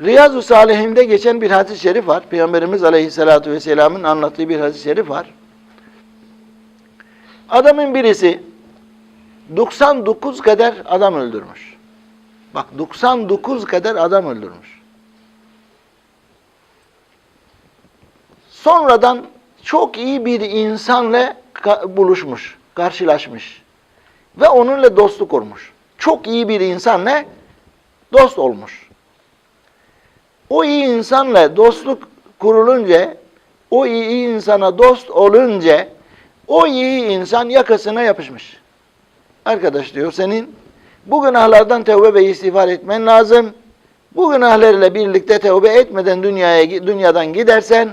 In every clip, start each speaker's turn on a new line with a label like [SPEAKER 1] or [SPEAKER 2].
[SPEAKER 1] Riyazu Salihinde geçen bir hadis-i şerif var. Peygamberimiz Aleyhisselatü Vesselam'ın anlattığı bir hadis-i şerif var. Adamın birisi 99 kadar adam öldürmüş. Bak 99 kadar adam öldürmüş. Sonradan çok iyi bir insanla buluşmuş, karşılaşmış. Ve onunla dostluk kurmuş. Çok iyi bir insanla dost olmuş. O iyi insanla dostluk kurulunca, o iyi insana dost olunca, o iyi insan yakasına yapışmış. Arkadaş diyor senin bu günahlardan tevbe ve istiğfar etmen lazım. Bu günahlarla birlikte tevbe etmeden dünyaya dünyadan gidersen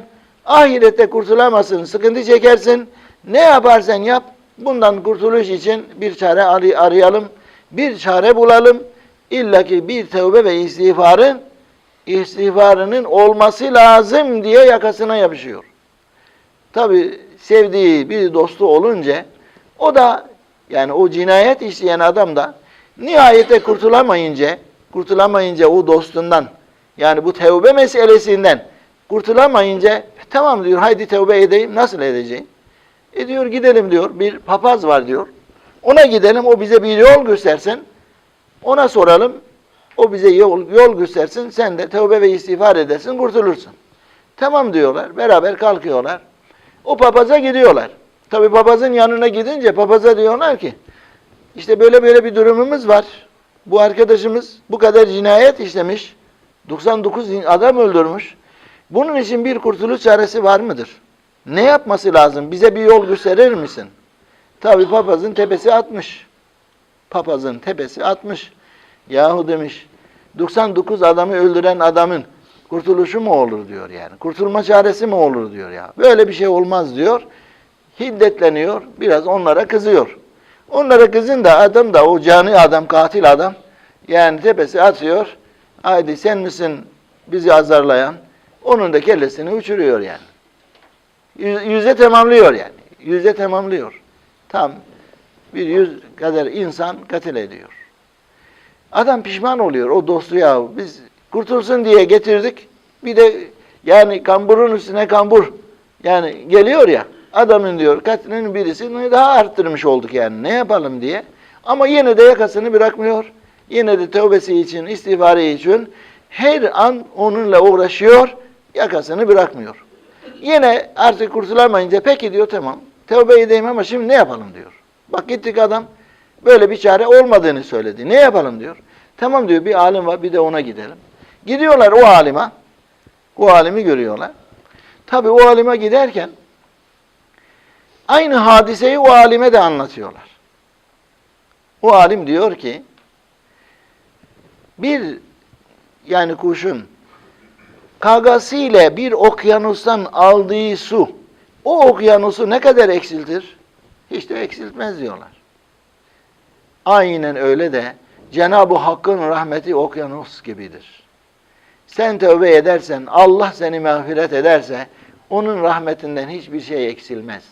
[SPEAKER 1] ahirette kurtulamazsın, sıkıntı çekersin. Ne yaparsan yap bundan kurtuluş için bir çare aray- arayalım, bir çare bulalım. İlla ki bir tevbe ve istiğfarın istiğfarının olması lazım diye yakasına yapışıyor. Tabi sevdiği bir dostu olunca o da yani o cinayet işleyen adam da nihayete kurtulamayınca kurtulamayınca o dostundan yani bu tevbe meselesinden kurtulamayınca tamam diyor haydi tevbe edeyim nasıl edeceğim? E diyor gidelim diyor bir papaz var diyor. Ona gidelim o bize bir yol göstersin. Ona soralım. O bize yol, yol göstersin. Sen de tevbe ve istiğfar edersin kurtulursun. Tamam diyorlar. Beraber kalkıyorlar. O papaza gidiyorlar. Tabi papazın yanına gidince papaza diyorlar ki işte böyle böyle bir durumumuz var. Bu arkadaşımız bu kadar cinayet işlemiş. 99 adam öldürmüş. Bunun için bir kurtuluş çaresi var mıdır? Ne yapması lazım? Bize bir yol gösterir misin? Tabi papazın tepesi atmış. Papazın tepesi atmış. Yahu demiş 99 adamı öldüren adamın kurtuluşu mu olur diyor yani. Kurtulma çaresi mi olur diyor ya. Böyle bir şey olmaz diyor. Hiddetleniyor. Biraz onlara kızıyor. Onlara kızın da adam da o cani adam, katil adam yani tepesi atıyor. Haydi sen misin bizi azarlayan? Onun da kellesini uçuruyor yani. Yüz- Yüze tamamlıyor yani. Yüze tamamlıyor. Tam bir yüz kadar insan katil ediyor. Adam pişman oluyor o dostu ya. Biz kurtulsun diye getirdik. Bir de yani kamburun üstüne kambur. Yani geliyor ya adamın diyor katilinin birisini daha arttırmış olduk yani ne yapalım diye. Ama yine de yakasını bırakmıyor. Yine de tövbesi için, istiğfarı için her an onunla uğraşıyor, yakasını bırakmıyor. Yine artık kurtulamayınca peki diyor tamam tövbe edeyim ama şimdi ne yapalım diyor. Bak gittik adam böyle bir çare olmadığını söyledi. Ne yapalım diyor. Tamam diyor bir alim var bir de ona gidelim. Gidiyorlar o alime. O alimi görüyorlar. Tabi o alime giderken aynı hadiseyi o alime de anlatıyorlar. O alim diyor ki bir yani kuşun kagasıyla bir okyanustan aldığı su o okyanusu ne kadar eksiltir? Hiç de eksiltmez diyorlar. Aynen öyle de Cenab-ı Hakk'ın rahmeti okyanus gibidir. Sen tövbe edersen, Allah seni mağfiret ederse onun rahmetinden hiçbir şey eksilmez.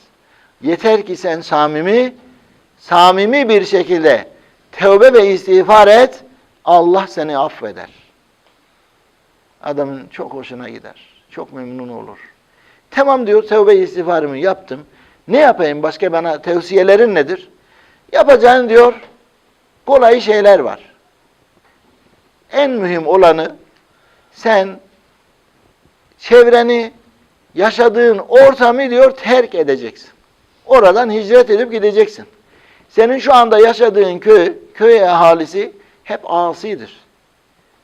[SPEAKER 1] Yeter ki sen samimi, samimi bir şekilde tövbe ve istiğfar et, Allah seni affeder. Adamın çok hoşuna gider. Çok memnun olur. Tamam diyor tövbe istiğfarımı yaptım. Ne yapayım başka bana tavsiyelerin nedir? Yapacağın diyor kolay şeyler var. En mühim olanı sen çevreni, yaşadığın ortamı diyor terk edeceksin. Oradan hicret edip gideceksin. Senin şu anda yaşadığın köy, köy ahalisi hep asidir.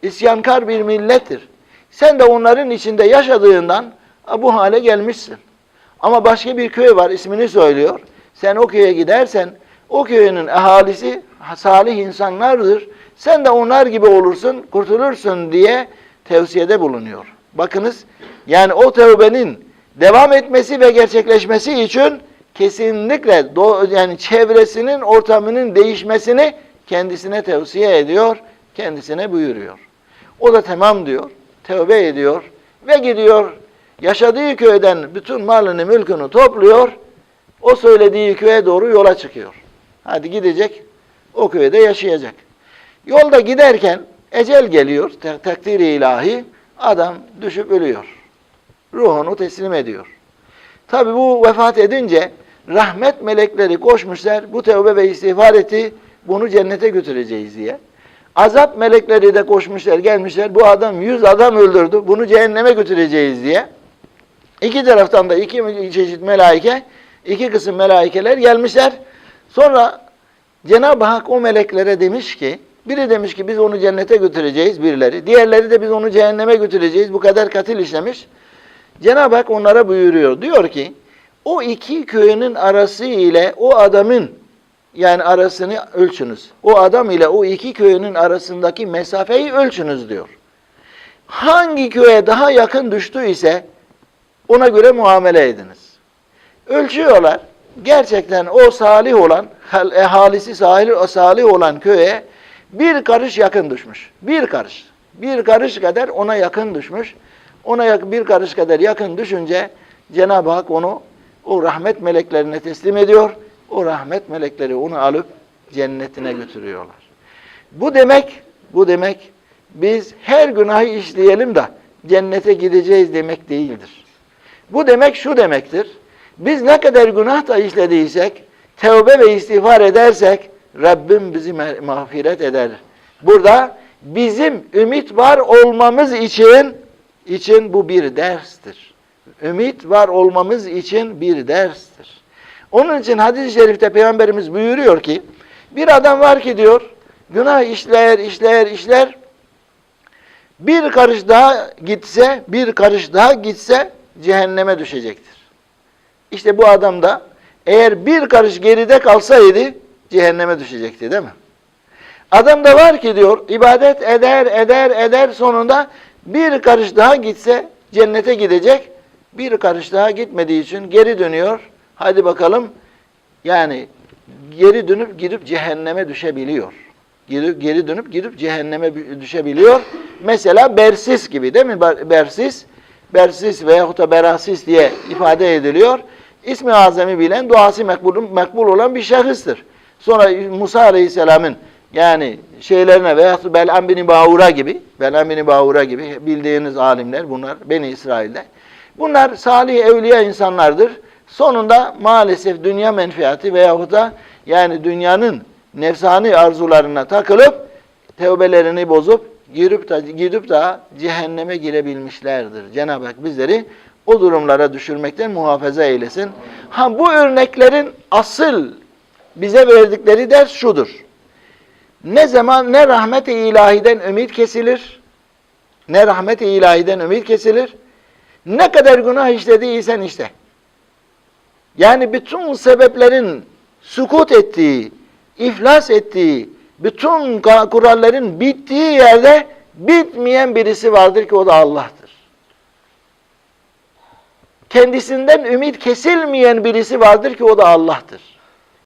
[SPEAKER 1] İsyankar bir millettir. Sen de onların içinde yaşadığından bu hale gelmişsin. Ama başka bir köy var ismini söylüyor. Sen o köye gidersen o köyünün ahalisi salih insanlardır. Sen de onlar gibi olursun, kurtulursun diye tavsiyede bulunuyor. Bakınız yani o tövbenin devam etmesi ve gerçekleşmesi için kesinlikle yani çevresinin ortamının değişmesini kendisine tavsiye ediyor, kendisine buyuruyor. O da tamam diyor, tövbe ediyor ve gidiyor yaşadığı köyden bütün malını mülkünü topluyor, o söylediği köye doğru yola çıkıyor. Hadi gidecek, o köyde yaşayacak. Yolda giderken ecel geliyor, te- takdiri ilahi. Adam düşüp ölüyor. Ruhunu teslim ediyor. Tabi bu vefat edince rahmet melekleri koşmuşlar. Bu tevbe ve istiğfar etti. Bunu cennete götüreceğiz diye. Azap melekleri de koşmuşlar, gelmişler. Bu adam yüz adam öldürdü. Bunu cehenneme götüreceğiz diye. İki taraftan da iki çeşit melaike, iki kısım melaikeler gelmişler. Sonra Cenab-ı Hak o meleklere demiş ki, biri demiş ki biz onu cennete götüreceğiz birileri. Diğerleri de biz onu cehenneme götüreceğiz. Bu kadar katil işlemiş. Cenab-ı Hak onlara buyuruyor. Diyor ki o iki köyünün arası ile o adamın yani arasını ölçünüz. O adam ile o iki köyünün arasındaki mesafeyi ölçünüz diyor. Hangi köye daha yakın düştü ise ona göre muamele ediniz. Ölçüyorlar. Gerçekten o salih olan, hal- ehalisi salih, salih olan köye bir karış yakın düşmüş. Bir karış. Bir karış kadar ona yakın düşmüş. Ona bir karış kadar yakın düşünce Cenab-ı Hak onu o rahmet meleklerine teslim ediyor. O rahmet melekleri onu alıp cennetine götürüyorlar. Bu demek, bu demek biz her günahı işleyelim de cennete gideceğiz demek değildir. Bu demek şu demektir. Biz ne kadar günah da işlediysek, tevbe ve istiğfar edersek Rabbim bizi ma- mağfiret eder. Burada bizim ümit var olmamız için için bu bir derstir. Ümit var olmamız için bir derstir. Onun için hadis-i şerifte Peygamberimiz buyuruyor ki bir adam var ki diyor günah işler işler işler bir karış daha gitse bir karış daha gitse cehenneme düşecektir. İşte bu adam da eğer bir karış geride kalsaydı cehenneme düşecekti değil mi? Adam da var ki diyor ibadet eder eder eder sonunda bir karış daha gitse cennete gidecek. Bir karış daha gitmediği için geri dönüyor. Hadi bakalım yani geri dönüp gidip cehenneme düşebiliyor. Geri, geri dönüp gidip cehenneme düşebiliyor. Mesela Bersis gibi değil mi? Bersis, Bersis veyahut da Berasis diye ifade ediliyor. İsmi azami bilen, duası makbul, makbul olan bir şahıstır. Sonra Musa Aleyhisselam'ın yani şeylerine veya Bel'am bin Bağura gibi, Bel'am bin Bağura gibi bildiğiniz alimler bunlar Beni İsrail'de. Bunlar salih evliya insanlardır. Sonunda maalesef dünya menfaati veyahut da yani dünyanın nefsani arzularına takılıp tevbelerini bozup girip de, gidip de cehenneme girebilmişlerdir. Cenab-ı Hak bizleri o durumlara düşürmekten muhafaza eylesin. Ha bu örneklerin asıl bize verdikleri ders şudur. Ne zaman ne rahmet-i ilahiden ümit kesilir, ne rahmet-i ilahiden ümit kesilir, ne kadar günah işlediysen işte. Yani bütün sebeplerin sukut ettiği, iflas ettiği, bütün kuralların bittiği yerde bitmeyen birisi vardır ki o da Allah'tır. Kendisinden ümit kesilmeyen birisi vardır ki o da Allah'tır.